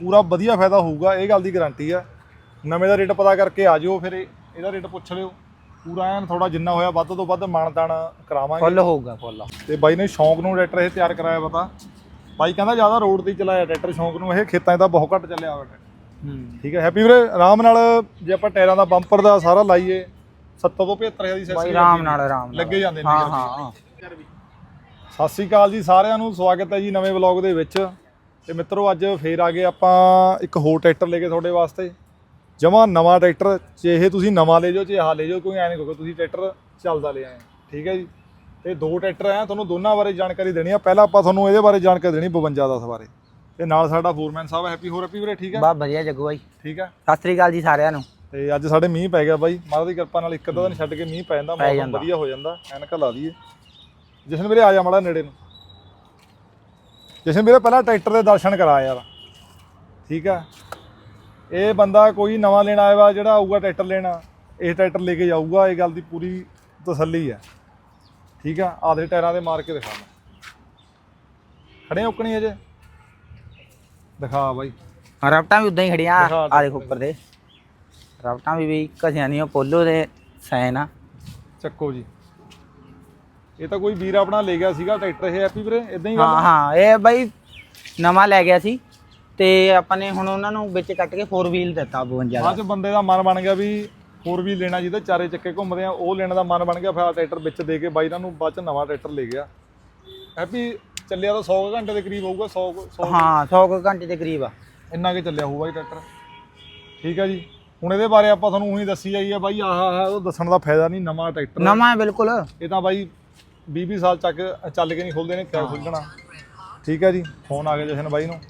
ਪੂਰਾ ਵਧੀਆ ਫਾਇਦਾ ਹੋਊਗਾ ਇਹ ਗੱਲ ਦੀ ਗਾਰੰਟੀ ਆ। ਨਵੇਂ ਦਾ ਰੇਟ ਪਤਾ ਕਰਕੇ ਆ ਜਿਓ ਫਿਰ ਇਹ- ਇਹਦਾ ਰੇਟ ਪੁੱਛ ਲਿਓ। ਪੂਰਾ ਐਨ ਥੋੜਾ ਜਿੰਨਾ ਹੋਇਆ ਵੱਧ ਤੋਂ ਵੱਧ ਮਾਨਤਾਨ ਕਰਾਵਾਂਗੇ। ਫੁੱਲ ਹੋਊਗਾ ਫੁੱਲ। ਤੇ ਬਾਈ ਨੇ ਸ਼ੌਂਕ ਨੂੰ ਟਰੈਕਟਰ ਇਹ ਤਿਆਰ ਕਰਾਇਆ ਪਤਾ ਬਾਈ ਕਹਿੰਦਾ ਜ਼ਿਆਦਾ ਰੋਡ ਤੇ ਹੀ ਚਲਾਇਆ ਟਰੈਕਟਰ ਸ਼ੌਂਕ ਨੂੰ ਇਹ ਖੇਤਾਂ 'ਚ ਤਾਂ ਬਹੁਤ ਘੱਟ ਚੱਲਿਆ ਹੋਇਆ ਟਰੈਕਟਰ ਹੂੰ। ਠੀਕ ਹੈ ਹੈਪੀ ਵੀਰੇ ਆਰਾਮ ਨਾਲ ਜੇ ਆਪਾਂ ਟਾਇਰਾਂ ਦਾ ਬੰਪਰ ਦਾ ਸਾਰਾ ਲਾਈਏ 70 ਤੋਂ 75 ਦੀ ਬਾਈ ਆਰਾਮ ਨਾਲ ਆਰਾਮ ਨਾਲ। ਲੱਗੇ ਜਾਂਦੇ ਨੇ ਹਾਂ। ਹਾਂ। ਸਤਿ ਸ੍ਰੀ ਅਕਾਲ ਜੀ ਸਾਰਿਆਂ ਨੂੰ ਸਵਾਗਤ ਹੈ ਜੀ ਨਵੇਂ ਵਲੌਗ ਦੇ ਵਿੱਚ। ਤੇ ਮਿੱਤਰੋ ਅੱਜ ਫੇਰ ਆ ਗਏ ਆਪਾਂ ਇੱਕ ਹੋਰ ਟਰੈਕਟਰ ਲੈ ਕੇ ਤੁਹਾਡੇ ਵਾਸਤੇ। ਜਮਾ ਨਵਾਂ ਟਰੈਕਟਰ ਚਾਹੇ ਤੁਸੀਂ ਨਵਾਂ ਲੈ ਜਾਓ ਚਾਹੇ ਆਹ ਲੈ ਜਾਓ ਕੋਈ ਐ ਨਹੀਂ ਕਹੋ ਤੁਸੀਂ ਟਰੈਕਟਰ ਚੱਲਦਾ ਲੈ ਆਏ ਠੀਕ ਹੈ ਜੀ? ਤੇ ਦੋ ਟਰੈਕਟਰ ਆ ਤੁਹਾਨੂੰ ਦੋਨਾਂ ਬਾਰੇ ਜਾਣਕਾਰੀ ਦੇਣੀ ਆ। ਪਹਿਲਾਂ ਆਪਾਂ ਤੁਹਾਨੂੰ ਇਹਦੇ ਬਾਰੇ ਜਾਣਕਾਰੀ ਦੇਣੀ 52 10 ਬਾਰੇ। ਤੇ ਨਾਲ ਸਾਡਾ ਫੋਰਮੈਨ ਸਾਹਿਬ ਹੈਪੀ ਹੋਰ ਹੈਪੀ ਵੀਰੇ ਠੀਕ ਹੈ? ਬਾ ਵਧੀਆ ਜੱਗੂ ਬਾਈ। ਠੀਕ ਹੈ? ਸਤਿ ਸ੍ਰੀ ਅਕਾਲ ਜੀ ਸਾਰਿਆਂ ਨੂੰ। ਤੇ ਅੱਜ ਸਾਡੇ ਮੀਂਹ ਪੈ ਗਿਆ ਬਾਈ। ਮਹਾਰਾਜ ਦੀ ਕਿਰਪਾ ਨਾਲ ਇੱਕ ਅੱਧਾ ਦਿਨ ਛੱਡ ਕੇ ਮੀਂਹ ਪੈ ਜਾਂਦਾ ਮੌਸਮ। ਵਧੀਆ ਹੋ ਜਾਂਦਾ ਐਨਕ ਲਾ ਦਈਏ। ਜਸ਼ਨ ਵੀਰੇ ਆ ਜਾ ਮਾੜਾ ਨੇੜੇ ਨੂੰ। ਜਸ਼ਨ ਵੀਰੇ ਪਹਿਲਾਂ ਟਰੈਕਟਰ ਦੇ ਦਰਸ਼ਨ ਕਰਾ ਯਾਰ। ਠੀਕ ਆ? ਇਹ ਬੰਦਾ ਕੋਈ ਨਵਾਂ ਲੈਣ ਆਇਆ ਵਾ ਜਿਹੜਾ ਆਊਗਾ ਟਰੈਕਟਰ ਲੈਣਾ ਇਹ ਟਰੈਕਟਰ ਲੈ ਕੇ ਜਾਊਗਾ ਇਹ ਗੱਲ ਦੀ ਪੂਰੀ ਤਸੱਲੀ ਹੈ ਠੀਕ ਆ? ਆਦੇ ਟਾਇਰਾਂ ਦੇ ਮਾਰ ਕੇ ਦਿਖਾ ਮੈਂ। ਖੜੇ ਉਕਣੀ ਅਜੇ? ਦਿਖਾ ਬਾਈ। ਰਫਟਾਂ ਵੀ ਉਦਾਂ ਹੀ ਖੜੀਆਂ। ਦਿਖਾ ਆ ਦੇਖੋ ਉੱਪਰ ਦੇ। ਰਫਟਾਂ ਵੀ ਵੀ ਘਸਿਆਂ ਨਹੀਂ ਪੋਲੋ ਦੇ ਸੈਨ ਆ। ਚੱਕੋ ਜੀ। ਇਹ ਤਾਂ ਕੋਈ ਵੀਰ ਆਪਣਾ ਲੈ ਗਿਆ ਸੀਗਾ ਟਰੈਕਟਰ ਇਹ ਹੈਪੀ ਵੀਰੇ ਇਦਾਂ ਹੀ ਹਾਂ ਹਾਂ ਇਹ ਬਾਈ ਨਵਾਂ ਲੈ ਗਿਆ ਸੀ ਤੇ ਆਪਾਂ ਨੇ ਹੁਣ ਉਹਨਾਂ ਨੂੰ ਵਿੱਚ ਕੱਟ ਕੇ 4 ਵੀਲ ਦਿੱਤਾ 52 ਦਾ। ਬਾਅਦ ਚ ਬੰਦੇ ਦਾ ਮਨ ਬਣ ਗਿਆ ਵੀ ਹੋਰ ਵੀ ਲੈਣਾ ਜਿਹਦੇ ਚਾਰੇ ਚੱਕੇ ਘੁੰਮਦੇ ਆ ਉਹ ਲੈਣ ਦਾ ਮਨ ਬਣ ਗਿਆ ਫਿਰ ਆਹ ਟਰੈਕਟਰ ਵਿੱਚ ਦੇ ਕੇ ਬਾਈ ਇਹਨਾਂ ਨੂੰ ਬਾਅਦ ਚ ਨਵਾਂ ਟਰੈਕਟਰ ਲੈ ਗਿਆ। ਹੈਪੀ ਚੱਲਿਆ ਤਾਂ 100 ਘੰਟੇ ਦੇ ਕਰੀਬ ਹੋਊਗਾ 100 100 ਹਾਂ 100 ਕੁ ਘੰਟੇ ਦੇ ਕਰੀਬ ਆ। ਇੰਨਾ ਕੇ ਚੱਲਿਆ ਹੋਊਗਾ ਜੀ ਟਰੈਕਟਰ। ਠੀਕ ਹੈ ਜੀ। ਹੁਣ ਇਹਦੇ ਬਾਰੇ ਆਪਾਂ ਤੁਹਾਨੂੰ ਉਹੀ ਦੱਸੀ ਜਾਈ ਆ ਬਾਈ ਆਹ ਆਹ ਉਹ ਦੱਸਣ ਦਾ ਫਾਇਦਾ ਨਹੀਂ ਨਵਾਂ ਟਰੈਕਟਰ। ਨਵਾਂ ਹੈ ਬਿਲਕੁਲ। ਇਹ ਤਾਂ ਬਾਈ 20 20 ਸਾਲ ਚੱਕ ਚੱਲ ਕੇ ਨਹੀਂ ਖੁੱਲਦੇ ਨੇ ਕਿਆ ਖੁੱਲਣਾ? ਠੀਕ ਹੈ ਜੀ ਫੋਨ ਆ ਗਿਆ ਜਸ਼ਨ ਬਾਈ ਨੂੰ।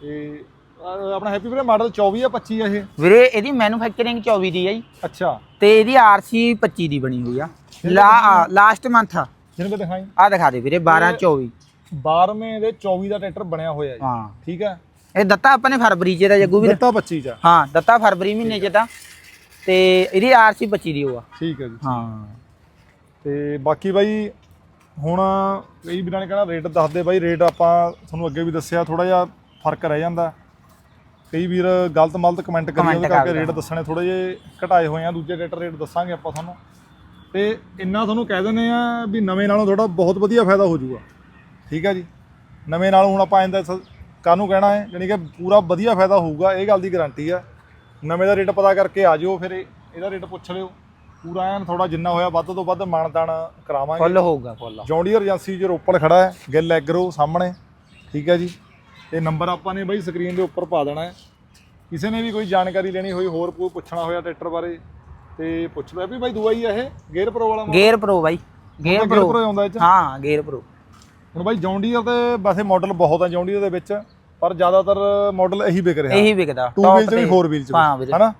ਤੇ ਅਹ ਆਪਣਾ ਹੈਪੀ ਵੀਰੇ ਮਾਡਲ 24 ਆ 25 ਆ ਇਹ? ਵੀਰੇ ਇਹਦੀ ਮੈਨੂਫੈਕਚਰਿੰਗ 24 ਦੀ ਆ ਜੀ। ਅੱਛਾ। ਤੇ ਇਹਦੀ ਆਰਸੀ 25 ਦੀ ਬਣੀ ਹੋਈ ਆ। ਲਾ ਲਾਸਟ ਮੰਥ ਆ। ਜਿਹਨੂੰ ਕਿ ਦਿਖਾਈ। ਆਹ ਦਿਖਾ ਦੇ ਵੀਰੇ 12 24 12ਵੇਂ ਦੇ 24 ਦਾ ਟਰੈਕਟਰ ਬਣਿਆ ਹੋਇਆ ਜੀ। ਹਾਂ। ਠੀਕ ਹੈ? ਇਹ ਦਿੱਤਾ ਆਪਾਂ ਨੇ ਫਰਵਰੀ ਚ ਦਾ ਜੱਗੂ ਵੀਰ? ਦਿੱਤਾ 25 ਚ। ਆ। ਹਾਂ ਦਿੱਤਾ ਫਰਵਰੀ ਮਹੀਨੇ ਚ ਤਾਂ। ਤੇ ਇਹਦੀ ਆਰਸੀ 25 ਦੀ ਹੋਆ ਠੀਕ ਹੈ ਜੀ। ਹਾਂ। ਤੇ ਬਾਕੀ ਬਾਈ ਹੁਣ ਕਈ ਵੀਰਾਂ ਨੇ ਕਹਿਣਾ ਰੇਟ ਦੱਸ ਦੇ ਬਾਈ ਰੇਟ ਆਪਾਂ ਤੁਹਾਨੂੰ ਅੱਗੇ ਵੀ ਦੱਸਿਆ ਥੋੜਾ ਜਿਹਾ ਫ਼ਰਕ ਰਹਿ ਜਾਂਦਾ। ਕਈ ਵੀਰ ਗਲਤ ਮਲਤ ਕਮੈਂਟ ਕਰੀ ਉਹਦੇ ਕਰਕੇ ਰੇਟ ਦੱਸਣੇ ਥੋੜੇ ਜਿਹੇ ਘਟਾਏ ਹੋਏ ਆ ਦੂਜੇ ਰੇਟ ਰੇਟ ਦੱਸਾਂਗੇ ਆਪਾਂ ਤੁਹਾਨੂੰ। ਤੇ ਇੰਨਾ ਤੁਹਾਨੂੰ ਕਹਿ ਦਿੰਦੇ ਆ ਵੀ ਨਵੇਂ ਨਾਲੋਂ ਥੋੜਾ ਬਹੁਤ ਵਧੀਆ ਫਾਇਦਾ ਹੋ ਜਾਊਗਾ। ਠੀਕ ਹੈ ਜੀ? ਨਵੇਂ ਨਾਲੋਂ ਹੁਣ ਆਪਾਂ ਇਹਦਾ ਕਾਹਨੂੰ ਕਹਿਣਾ ਹੈ? ਯਾਨੀ ਕਿ ਪੂਰਾ ਵਧੀਆ ਫਾਇਦਾ ਹੋਊਗਾ ਇਹ ਗੱਲ ਦੀ ਗਾਰੰਟੀ ਆ। ਨਵੇਂ ਦਾ ਰੇਟ ਪਤਾ ਕਰਕੇ ਆ ਜਿਓ ਫਿਰ ਇਹ- ਇਹਦਾ ਰੇਟ ਪੁੱਛ ਲਿਓ। ਪੂਰਾ ਐਨ ਥੋੜਾ ਜਿੰਨਾ ਹੋਇਆ ਵੱਧ ਤੋਂ ਵੱਧ ਮਾਨਤਾਨ ਕਰਾਵਾਂਗੇ। ਫੁੱਲ ਹੋਊਗਾ ਫੁੱਲ। ਜੌਂਡੀਅਰ ਏਜੰਸੀ 'ਚ ਰੋਪੜ ਖੜਾ ਹੈ ਗਿੱਲ ਐਗਰੋ ਸਾਹਮਣੇ ਠੀਕ ਹੈ ਜੀ। ਤੇ ਨੰਬਰ ਆਪਾਂ ਨੇ ਬਾਈ ਸਕਰੀਨ ਦੇ ਉੱਪਰ ਪਾ ਦੇਣਾ ਹੈ। ਕਿਸੇ ਨੇ ਵੀ ਕੋਈ ਜਾਣਕਾਰੀ ਲੈਣੀ ਹੋਈ ਹੋਰ ਕੋਈ ਪੁੱਛਣਾ ਹੋਇਆ ਟਰੈਕਟਰ ਬਾਰੇ ਤੇ ਪੁੱਛਦਾ ਵੀ ਬਾਈ ਦੂਆ ਹੀ ਆ ਇਹ ਗੇਅਰ ਪ੍ਰੋ ਵਾਲਾ? ਗੇਅਰ ਪ੍ਰੋ ਬਾਈ ਗੇਅਰ ਗੇਅਰ ਪ੍ਰੋ ਆਉਂਦਾ ਇਹ 'ਚ। ਹਾਂ ਗੇਅਰ ਪ੍ਰੋ। ਹੁਣ ਬਾਈ ਜੌਂਡੀਅਰ ਦੇ ਵੈਸੇ ਮਾਡਲ ਬਹੁਤ ਆ ਜੌਂਡੀਅਰ ਦੇ ਵਿੱਚ ਪਰ ਜ਼ਿਆਦਾਤਰ ਮਾਡਲ ਇਹੀ ਵਿਕ ਰਿਹਾ। ਇਹੀ ਵਿਕਦਾ 2 ਵੀਲ 'ਚ ਵੀ 4 ਵੀਲ 'ਚ ਹਾਂ ਹਨਾ?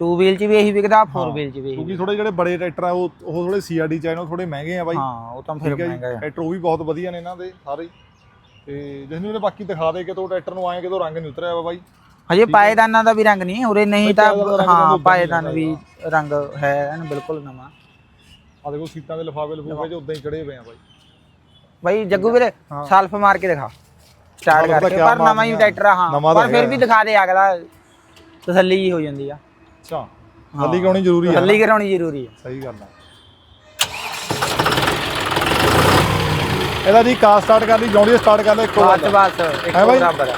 2 ਵੀਲ ਚ ਵੀ ਇਹੀ ਵਿਕਦਾ 4 ਵੀਲ ਚ ਵੀ ਇਹੀ ਕਿਉਂਕਿ ਥੋੜੇ ਜਿਹੜੇ ਬੜੇ ਟਰੈਕਟਰ ਆ ਉਹ ਉਹ ਥੋੜੇ ਸੀਆਰਡੀ ਚ ਆਏ ਨੇ ਉਹ ਥੋੜੇ ਮਹਿੰਗੇ ਆ ਬਾਈ। ਹਾਂ ਉਹ ਤਾਂ ਫਿਰ ਠੀਕ ਹੈ ਜੀ। ਮਹਿੰਗਾ ਆ। ਟਰੈਕਟਰ ਉਹ ਵੀ ਬਹੁਤ ਵਧੀਆ ਨੇ ਇਹਨਾਂ ਦੇ ਸਾਰੇ ਹੀ। ਤੇ ਜਿਸ ਨੂੰ ਬਾਕੀ ਦਿਖਾ ਦੇ ਕਿ ਤੋ ਟਰੈਕਟਰ ਨੂੰ ਆਏ ਕਿਤੋਂ ਰੰਗ ਨਹੀਂ ਉਤਰਿਆ ਵਾ ਬਾਈ। ਹਜੇ ਪਾਏਦਾਨਾਂ ਦਾ ਵੀ ਰੰਗ ਨਹੀਂ ਉਰੇ ਨਹੀਂ ਤਾਂ ਪਾਏਦਾਨ ਦਾ ਰੰਗ ਹਾਂ ਪਾਏਦਾਨ ਵੀ ਰੰਗ ਹੈ ਐਨ ਬਿਲਕੁਲ ਨਵਾਂ। ਆ ਦੇਖੋ ਸੀਟਾਂ ਦੇ ਲਿਫਾਫੇ ਲਿਫੂਫੇ ਚ ਉਦਾਂ ਹੀ ਚੜੇ ਪਏ ਆ ਬਾਈ। ਬਾਈ ਜੱਗੂ ਵੀਰੇ। ਸਲਫ ਮਾਰ ਕੇ ਦਿਖਾ। ਸਟਾਰਟ ਕਰਕੇ। ਕਿਆ ਪਰ ਨਵਾਂ ਹੀ ਮਾਰਨਾ। ਟਰੈਕਟਰ ਆ ਹਾਂ। ਨਵਾਂ ਤਾਂ ਪਰ ਫਿਰ ਹੈਗਾ। ਵੀ ਦਿਖਾ ਦੇ ਅਗਲਾ। ਤਸੱਲੀ ਜੀ ਹੋ ਜਾਂਦੀ ਆ। ਅੱਛਾ। ਹੱਲੀ ਕਰਾਉਣੀ ਜ਼ਰੂਰੀ ਆ। ਤਸੱਲੀ ਕਰਾਉਣੀ ਜ਼ਰੂਰੀ ਆ। ਸਹੀ ਗੱਲ ਆ। ਇਹਦਾ ਜੀ ਕਾਰ ਸਟਾਰਟ ਕਰ ਲਈ ਜੌਂਡੀ ਸਟਾਰਟ ਕਰ ਲੈ ਇੱਕੋ ਬਸ ਬਸ ਇੱਕ ਹੈ? ਬਰਾਬਰ ਆ।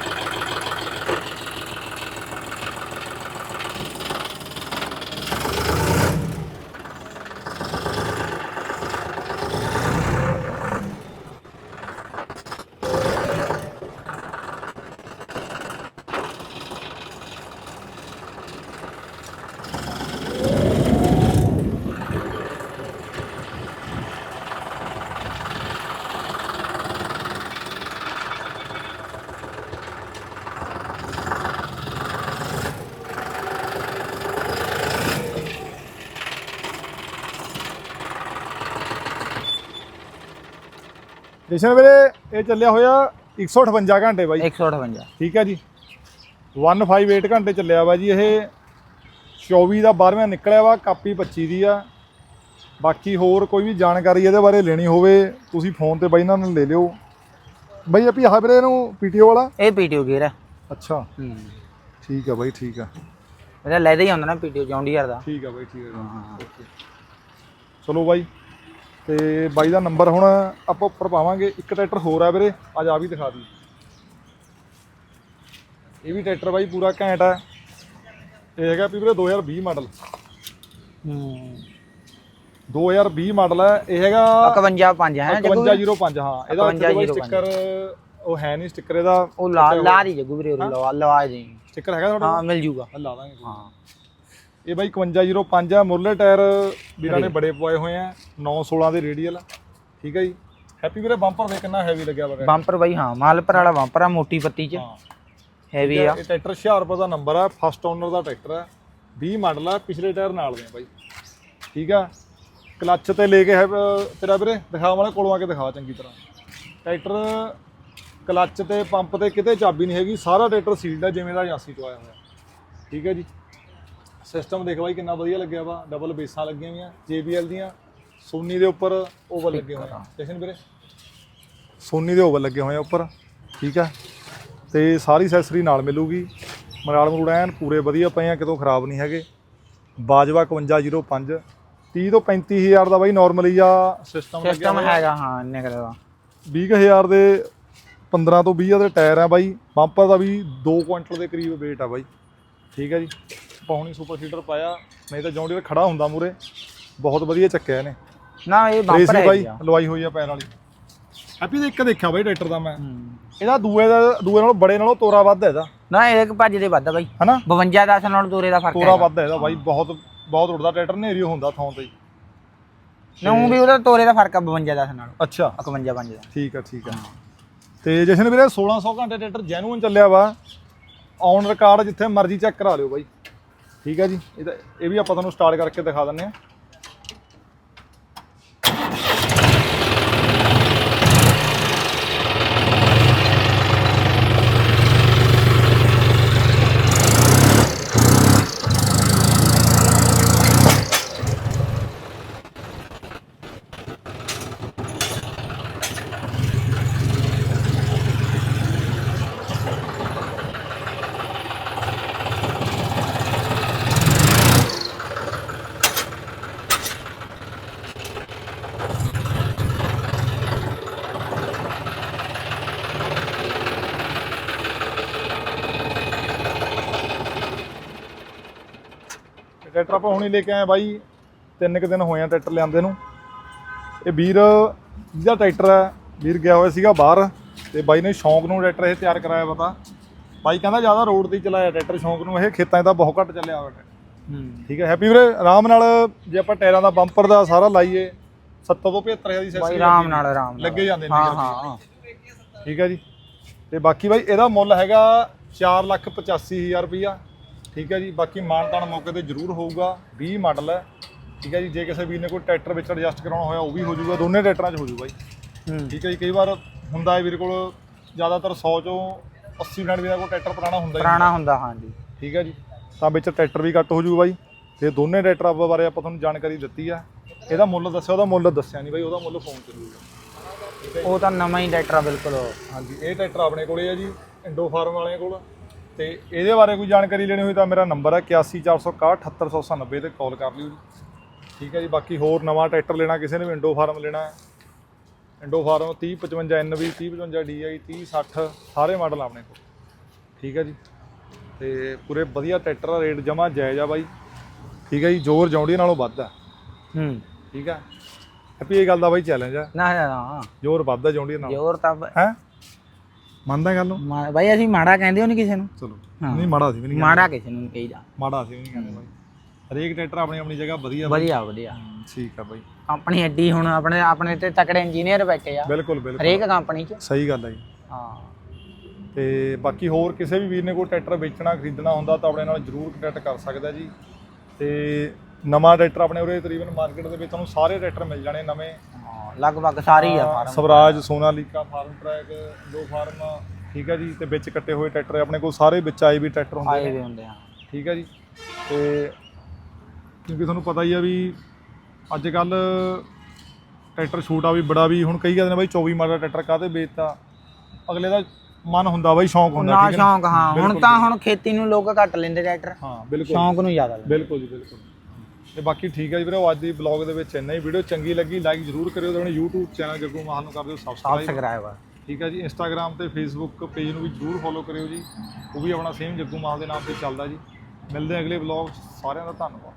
ਜਸ਼ਨ ਵੀਰੇ ਇਹ ਚੱਲਿਆ ਹੋਇਆ 158 ਘੰਟੇ ਬਾਈ। 158 ਠੀਕ ਹੈ ਜੀ। 158 ਘੰਟੇ ਚੱਲਿਆ ਵਾ ਜੀ ਇਹ। 24 ਦਾ 12ਵਾਂ ਨਿਕਲਿਆ ਵਾ ਕਾਪੀ 25 ਦੀ ਆ। ਬਾਕੀ ਹੋਰ ਕੋਈ ਵੀ ਜਾਣਕਾਰੀ ਇਹਦੇ ਬਾਰੇ ਲੈਣੀ ਹੋਵੇ ਤੁਸੀਂ ਫੋਨ ਤੇ ਬਾਈ ਇਹਨਾਂ ਨਾਲ ਲੈ ਲਿਓ। ਬਾਈ ਆਪੀ ਆਹ ਵੀਰੇ ਇਹਨੂੰ ਪੀਟੀਓ ਵਾਲਾ? ਇਹ ਪੀਟੀਓ ਗੇਅਰ ਹੈ ਅੱਛਾ। ਹੂੰ। ਠੀਕ ਆ ਬਾਈ ਠੀਕ ਆ। ਇਹਦਾ ਲੈਦਾ ਹੀ ਹੁੰਦਾ ਨਾ ਪੀਟੀਓ ਜੌਂਡੀਅਰ ਦਾ। ਠੀਕ ਆ ਬਾਈ ਠੀਕ ਆ। ਹਾਂ। ਓਕੇ। ਚਲੋ ਬਾਈ। ਤੇ ਬਾਈ ਦਾ ਨੰਬਰ ਹੁਣ ਆਪਾਂ ਉੱਪਰ ਪਾਵਾਂਗੇ। ਇੱਕ ਟਰੈਕਟਰ ਹੋਰ ਆ ਵੀਰੇ ਅੱਜ ਆ ਵੀ ਦਿਖਾ ਦੀ ਇਹ ਵੀ ਟਰੈਕਟਰ ਬਾਈ ਪੂਰਾ ਘੈਂਟ ਹੈ ਇਹ ਹੈਗਾ ਵੀ ਵੀਰੇ 2020 ਮਾਡਲ। ਹੂੰ 2020 ਮਾਡਲ ਹੈ ਇਹ ਹੈਗਾ 51 5 ਹੈ ਜੱਗੂ ਵੀਰੇ? 5105 ਹਾਂ। ਇਹਦਾ ਉੱਤੇ ਬਾਈ 5105 ਸਟicker ਉਹ ਹੈ ਨਹੀਂ ਸਟicker ਇਹਦਾ। ਉਹ ਲਾ ਲਾ ਦੀ ਜੱਗੂ ਵੀਰੇ ਲਵਾ ਲਵਾ ਦੇ। ਸਟicker ਹੈਗਾ ਤੁਹਾਡਾ? ਹਾਂ ਮਿਲ ਜੂਗਾ। ਲਾ ਦਾਂਗੇ। ਹਾਂ। ਇਹ ਬਾਈ 5105 ਆ ਮੁਰਲੇ ਟਾਇਰ ਵੀਰਾਂ ਨੇ ਬੜੇ ਪਵਾਏ ਹੋਏ ਆ। 916 ਦੇ ਰੇਡੀਅਲ। ਠੀਕ ਹੈ ਜੀ? ਹੈਪੀ ਵੀਰੇ ਬੰਪਰ ਦੇ ਕਿੰਨਾ ਹੈਵੀ ਲੱਗਿਆ ਵਾ ਬੰਪਰ ਬਾਈ ਹਾਂ ਮਾਲਪਰ ਵਾਲਾ ਬੰਪਰ ਆ ਮੋਟੀ ਪੱਤੀ ਚ। ਹੈਵੀ ਆ ਇਹ ਟਰੈਕਟਰ 1000 ਰੁਪਏ ਦਾ ਨੰਬਰ ਆ ਫਸਟ ਓਨਰ ਦਾ ਟਰੈਕਟਰ ਹੈ 20 ਮਾਡਲ ਆ ਪਿਛਲੇ ਟਾਇਰ ਨਾਲ ਦੇ ਆ ਬਾਈ। ਠੀਕ ਆ? ਕਲੱਚ ਤੇ ਲੈ ਕੇ ਹੈ ਤੇਰਾ ਵੀਰੇ ਦਿਖਾ ਵਾਲੇ ਕੋਲੋਂ ਆ ਕੇ ਦਿਖਾ ਚੰਗੀ ਤਰ੍ਹਾਂ। ਟਰੈਕਟਰ ਕਲੱਚ ਤੇ ਪੰਪ ਤੇ ਕਿਤੇ ਚਾਬੀ ਨਹੀਂ ਹੈਗੀ ਸਾਰਾ ਟਰੈਕਟਰ ਸੀਲਡ ਹੈ ਜਿਵੇਂ ਦਾ ਏਜੰਸੀ ਤੋਂ ਆਇਆ ਹੋਇਆ। ਠੀਕ ਹੈ ਜੀ? ਸਿਸਟਮ ਦੇਖ ਬਾਈ ਕਿੰਨਾ ਵਧੀਆ ਲੱਗਿਆ ਵਾ ਡਬਲ ਬੇਸਾਂ ਲੱਗੀਆਂ ਹੋਈਆਂ JBL ਦੀਆਂ ਸੋਨੀ ਦੇ ਉੱਪਰ ਓਵਰ ਲੱਗੇ ਹੋਏ ਆ। ਸਟੇਸ਼ਨ ਵੀਰੇ? ਸੋਨੀ ਦੇ ਓਵਰ ਲੱਗੇ ਹੋਏ ਆ ਉੱਪਰ ਠੀਕ ਆ? ਤੇ ਸਾਰੀ ਐਕਸੈਸਰੀ ਨਾਲ ਮਿਲੂਗੀ। ਮਰਾਲ ਮਰੂੜ ਐਨ ਪੂਰੇ ਵਧੀਆ ਪਏ ਆ ਕਿਤੋਂ ਖਰਾਬ ਨਹੀਂ ਹੈਗੇ। ਬਾਜਵਾ 5105 30 ਤੋਂ 35000 ਦਾ ਬਾਈ ਨਾਰਮਲੀ ਆ ਸਿਸਟਮ ਲੱਗਿਆ ਸਿਸਟਮ ਹੈਗਾ ਹਾਂ ਇੰਨੇ ਕਰੇ ਦਾ। 20000 ਦੇ 15 ਤੋਂ 20 ਦੇ ਟਾਇਰ ਆ ਬਾਈ ਬੰਪਰ ਦਾ ਵੀ 2 ਕੁਇੰਟਲ ਦੇ ਕਰੀਬ weight ਆ ਬਾਈ। ਠੀਕ ਹੈ ਜੀ? ਪੌਣੀ ਸੁਪਰ ਸੀਡਰ ਪਾਇਆ ਨਹੀਂ ਤਾਂ ਜੌਂਡੀਅਰ ਖੜਾ ਹੁੰਦਾ ਮੂਰੇ ਬਹੁਤ ਵਧੀਆ ਚੱਕਿਆ ਇਹਨੇ। ਨਾ ਇਹ ਬੰਪਰ ਹੈ ਬਾਈ ਲਵਾਈ ਹੋਈ ਆ ਪੈਰ ਵਾਲੀ। ਹੈਪੀ ਦੇ ਇੱਕ ਦੇਖਿਆ ਬਾਈ ਟਰੈਕਟਰ ਦਾ ਮੈਂ। ਇਹਦਾ ਦੂਏ ਦਾ ਦੂਏ ਨਾਲੋਂ ਬੜੇ ਨਾਲੋਂ ਤੋਰਾ ਵੱਧ ਹੈ ਇਹਦਾ। ਨਾ ਇਹ ਇੱਕ ਭੱਜ ਦੇ ਵੱਧ ਆ ਬਾਈ। ਹਨਾ? 52 10 ਨਾਲ ਤੋਰੇ ਦਾ ਫ਼ਰਕ ਤੋਰਾ ਹੈ ਵੱਧ ਹੈ ਇਹਦਾ ਬਾਈ ਬਹੁਤ ਬਹੁਤ ਉੜਦਾ ਟਰੈਕਟਰ ਨੇਰੀ ਹੁੰਦਾ ਥਾਂ ਤੇ। ਨਾ ਊਂ ਵੀ ਉਹਦਾ ਤੋਰੇ ਦਾ ਫ਼ਰਕ ਆ 52 10 ਨਾਲ। ਅੱਛਾ। 51 5 ਦਾ। ਠੀਕ ਆ ਠੀਕ ਆ। ਤੇ ਜਸ਼ਨ ਵੀਰੇ 1600 ਘੰਟੇ ਟਰੈਕਟਰ ਜੈਨੂਇਨ ਚੱਲਿਆ ਵਾ। ਔਨ ਰਿਕਾਰਡ ਜਿੱਥੇ ਮਰਜ਼ੀ ਚੈੱਕ ਕਰਾ ਲਿਓ ਬਾਈ। ਠੀਕ ਹੈ ਜੀ। ਇਹਦਾ ਇਹ ਵੀ ਆਪਾਂ ਤੁਹਾਨੂੰ ਸਟਾਰਟ ਕਰਕੇ ਦਿਖਾ ਦਿੰਨੇ ਆ ਟਰੈਕਟਰ ਆਪਾਂ ਹੁਣੇ ਲੈ ਕੇ ਆਏ ਬਾਈ ਤਿੰਨ ਕੁ ਦਿਨ ਹੋਏ ਆ ਟਰੈਕਟਰ ਲਿਆਂਦੇ ਨੂੰ। ਇਹ ਵੀਰ ਜਿਹਦਾ ਟਰੈਕਟਰ ਹੈ ਵੀਰ ਗਿਆ ਹੋਇਆ ਸੀਗਾ ਬਾਹਰ ਤੇ ਬਾਈ ਨੇ ਸ਼ੌਂਕ ਨੂੰ ਟਰੈਕਟਰ ਇਹ ਤਿਆਰ ਕਰਾਇਆ ਪਤਾ ਬਾਈ ਕਹਿੰਦਾ ਜ਼ਿਆਦਾ ਰੋਡ ਤੇ ਚਲਾਇਆ ਟਰੈਕਟਰ ਸ਼ੌਂਕ ਨੂੰ ਇਹ ਖੇਤਾਂ 'ਚ ਤਾਂ ਬਹੁਤ ਘੱਟ ਚੱਲਿਆ ਹੋਇਆ ਠੀਕ ਹੈ ਹੈਪੀ ਵੀਰੇ ਆਰਾਮ ਨਾਲ ਜੇ ਆਪਾਂ ਟਾਇਰਾਂ ਦਾ ਬੰਪਰ ਦਾ ਸਾਰਾ ਲਾਈਏ 70 ਤੋਂ 75000 ਦੀ ਬਾਈ ਸੈਸਰੀ ਆਰਾਮ ਨਾਲ ਆਰਾਮ ਨਾਲ। ਲੱਗੇ ਜਾਂਦੇ ਨੇ ਹਾਂ। ਹਾਂ। ਠੀਕ ਹੈ ਜੀ। ਤੇ ਬਾਕੀ ਬਾਈ ਇਹਦਾ ਮੁੱਲ ਹੈਗਾ 485000 ਰੁਪਈਆ। ਠੀਕ ਹੈ ਜੀ ਬਾਕੀ ਮਾਨਤਾਨ ਮੌਕੇ ਤੇ ਜ਼ਰੂਰ ਹੋਊਗਾ 20 ਮਾਡਲ ਹੈ ਠੀਕ ਹੈ ਜੀ ਜੇ ਕਿਸੇ ਵੀਰ ਨੇ ਕੋਈ ਟਰੈਕਟਰ ਵਿੱਚ ਐਡਜਸਟ ਕਰਾਉਣਾ ਹੋਇਆ ਉਹ ਵੀ ਹੋ ਜਾਊਗਾ ਦੋਨੇ ਟਰੈਕਟਰਾਂ 'ਚ ਹੋ ਜਾਊ ਬਾਈ ਹੂੰ। ਠੀਕ ਹੈ ਜੀ ਕਈ ਵਾਰ ਹੁੰਦਾ ਹੈ ਵੀਰ ਕੋਲ ਜ਼ਿਆਦਾਤਰ 100 ਚੋਂ 80 90 ਦਾ ਕੋਈ ਟਰੈਕਟਰ ਪੁਰਾਣਾ ਹੁੰਦਾ ਹੀ ਪੁਰਾਣਾ ਹੁੰਦਾ ਹਾਂ ਜੀ। ਠੀਕ ਹੈ ਜੀ ਤਾਂ ਵਿੱਚ ਟਰੈਕਟਰ ਵੀ ਕੱਟ ਹੋ ਜੂ। ਬਾਈ ਤੇ ਦੋਨੇ ਟਰੈਕਟਰ ਆਪਾਂ ਬਾਰੇ ਆਪਾਂ ਤੁਹਾਨੂੰ ਜਾਣਕਾਰੀ ਦਿੱਤੀ ਆ ਇਹਦਾ ਮੁੱਲ ਦੱਸਿਆ ਉਹਦਾ ਮੁੱਲ ਦੱਸਿਆ ਨਹੀਂ ਬਾਈ ਉਹਦਾ ਮੁੱਲ ਫੋਨ ਤੇ ਹੋਊਗਾ ਉਹ ਤਾਂ ਨਵਾਂ ਹੀ ਟਰੈਕਟਰ ਆ ਬਿਲਕੁਲ ਹਾਂਜੀ ਇਹ ਟਰੈਕਟਰ ਆਪਣੇ ਕੋਲੇ ਆ ਜੀ ਇੰਡੋ ਫਾਰਮ ਵਾਲਿਆਂ ਕੋਲ। ਤੇ ਇਹਦੇ ਬਾਰੇ ਕੋਈ ਜਾਣਕਾਰੀ ਲੈਣੀ ਹੋਈ ਤਾਂ ਮੇਰਾ ਨੰਬਰ ਹੈ 8146178790 ਤੇ ਕਾਲ ਕਰ ਲਿਓ ਜੀ। ਠੀਕ ਹੈ ਜੀ ਬਾਕੀ ਹੋਰ ਨਵਾਂ ਟਰੈਕਟਰ ਲੈਣਾ ਕਿਸੇ ਨੇ ਵੀ ਇੰਡੋ ਫਾਰਮ ਲੈਣਾ ਹੈ। ਇੰਡੋ ਫਾਰਮ 3055 NV 3055 DI 3060 ਸਾਰੇ ਮਾਡਲ ਆਪਣੇ ਕੋਲ। ਠੀਕ ਹੈ ਜੀ ਤੇ ਪੂਰੇ ਵਧੀਆ ਟਰੈਕਟਰ ਦਾ ਰੇਟ ਜਮਾ ਜਾਇਜ਼ ਆ ਬਾਈ। ਠੀਕ ਹੈ ਜੀ ਜੋਰ ਜੌਂਡੀ ਨਾਲੋਂ ਵੱਧ ਆ। ਹੂੰ। ਠੀਕ ਹੈ ਹੈਪੀ ਇਹ ਗੱਲ ਦਾ ਬਾਈ ਚੈਲੰਜ ਆ। ਨਾ ਨਾ, ਨਾ। ਜੋਰ ਵੱਧ ਆ ਜੌਂਡੀ ਨਾਲੋਂ। ਜੋਰ ਤਾਂ ਹੈ? ਮੰਨਦਾ ਗੱਲ ਨੂੰ? ਮਾ- ਬਾਈ ਅਸੀਂ ਮਾੜਾ ਕਹਿੰਦੇ ਹੋ ਨਹੀਂ ਕਿਸੇ ਨੂੰ। ਚਲੋ। ਹਾਂ। ਨਹੀਂ ਮਾੜਾ ਸੀ ਵੀ ਨਹੀਂ। ਮਾੜਾ ਕਿਸੇ ਨੂੰ ਨਹੀਂ ਕਹੀਦਾ ਮਾੜਾ ਸੀ ਵੀ ਨਹੀਂ ਕਹਿੰਦੇ ਬਾਈ। ਹਰੇਕ ਟਰੈਕਟਰ ਆਪਣੀ ਆਪਣੀ ਜਗ੍ਹਾ ਵਧੀਆ ਬਾਈ। ਵਧੀਆ ਵਧੀਆ। ਠੀਕ ਆ ਬਾਈ। ਕੰਪਨੀ ਐਡੀ ਹੁਣ ਆਪਣੇ ਆਪਣੇ ਤੇ ਤਕੜੇ ਇੰਜੀਨੀਅਰ ਬੈਠੇ ਆ। ਬਿਲਕੁਲ ਬਿਲਕੁਲ। ਹਰੇਕ ਕੰਪਨੀ 'ਚ। ਸਹੀ ਗੱਲ ਹੈ ਜੀ। ਹਾਂ। ਤੇ ਬਾਕੀ ਹੋਰ ਕਿਸੇ ਵੀ ਵੀਰ ਨੇ ਕੋਈ ਟਰੈਕਟਰ ਵੇਚਣਾ ਖਰੀਦਣਾ ਹੁੰਦਾ ਤਾਂ ਆਪਣੇ ਨਾਲ ਜਰੂਰ ਕੰਟੈਕਟ ਕਰ ਸਕਦਾ ਜੀ। ਤੇ ਨਵਾਂ ਟਰੈਕਟਰ ਆਪਣੇ ਉਰੇ ਤਕਰੀਬਨ ਮਾਰਕੀਟ ਦੇ ਵਿੱਚ ਤੁਹਾਨੂੰ ਸਾਰੇ ਟਰੈਕਟਰ ਮਿਲ ਜਾਣੇ ਨਵੇਂ। ਲਗਭਗ ਸਾਰੇ ਆ farm Swaraj Sonalika Farmtrac ਲੋ ਫਾਰਮ ਠੀਕ ਹੈ ਜੀ ਤੇ ਵਿੱਚ ਕੱਟੇ ਹੋਏ ਟਰੈਕਟਰ ਆਪਣੇ ਕੋਲ ਸਾਰੇ ਵਿੱਚ ਆਏ ਵੀ ਟਰੈਕਟਰ ਹੁੰਦੇ ਆਏ ਨੇ ਵੀ ਹੁੰਦੇ ਆ। ਠੀਕ ਹੈ ਜੀ ਤੇ ਕਿਉਂਕਿ ਤੁਹਾਨੂੰ ਪਤਾ ਹੀ ਆ ਵੀ ਅੱਜ ਕੱਲ ਟਰੈਕਟਰ ਛੋਟਾ ਵੀ ਬੜਾ ਵੀ ਹੁਣ ਕਈ ਕਹਿੰਦੇ ਨੇ ਬਾਈ 24 ਮਾਡਲ ਟਰੈਕਟਰ ਕਾਹਤੇ ਵੇਚਤਾ? ਅਗਲੇ ਦਾ ਮਨ ਹੁੰਦਾ ਬਾਈ ਸ਼ੌਂਕ ਹੁੰਦਾ ਨਾ ਠੀਕ ਹੈ ਸ਼ੌਂਕ ਹਾਂ। ਹੁਣ ਬਿਲਕੁਲ, ਤਾਂ ਹੁਣ ਖੇਤੀ ਨੂੰ ਲੋਕ ਘੱਟ ਲੈਂਦੇ ਟਰੈਕਟਰ। ਹਾਂ ਬਿਲਕੁਲ। ਸ਼ੌਂਕ ਨੂੰ ਜ਼ਿਆਦਾ ਲੈਂਦੇ। ਬਿਲਕੁਲ ਜੀ ਬਿਲਕੁਲ। ਤੇ ਬਾਕੀ ਠੀਕ ਹੈ ਜੀ ਵੀਰੋ ਅੱਜ ਦੀ ਬਲੌਗ ਦੇ ਵਿੱਚ ਇੰਨਾ ਹੀ। ਵੀਡੀਓ ਚੰਗੀ ਲੱਗੀ ਲਾਈਕ ਜ਼ਰੂਰ ਕਰਿਓ ਤੇ ਆਪਣੇ YouTube ਚੈਨਲ ਜੱਗੂ ਮਾਹਲ ਨੂੰ ਕਰ ਦਿਓ ਸਬਸਕ੍ਰਾਈਬ ਸਬਸਕ੍ਰਾਈਬ ਠੀਕ ਹੈ ਜੀ ਇੰਸਟਾਗ੍ਰam ਤੇ ਫੇਸਬੁੱਕ ਪੇਜ ਨੂੰ ਵੀ ਜ਼ਰੂਰ ਫੋਲੋ ਕਰਿਓ ਜੀ। ਉਹ ਵੀ ਆਪਣਾ ਸੇਮ ਜੱਗੂ ਮਾਹਲ ਦੇ ਨਾਮ ਤੇ ਚੱਲਦਾ ਜੀ। ਮਿਲਦੇ ਅਗਲੇ ਬਲੌਗ ਸਾਰਿਆਂ ਦਾ ਧੰਨਵਾਦ।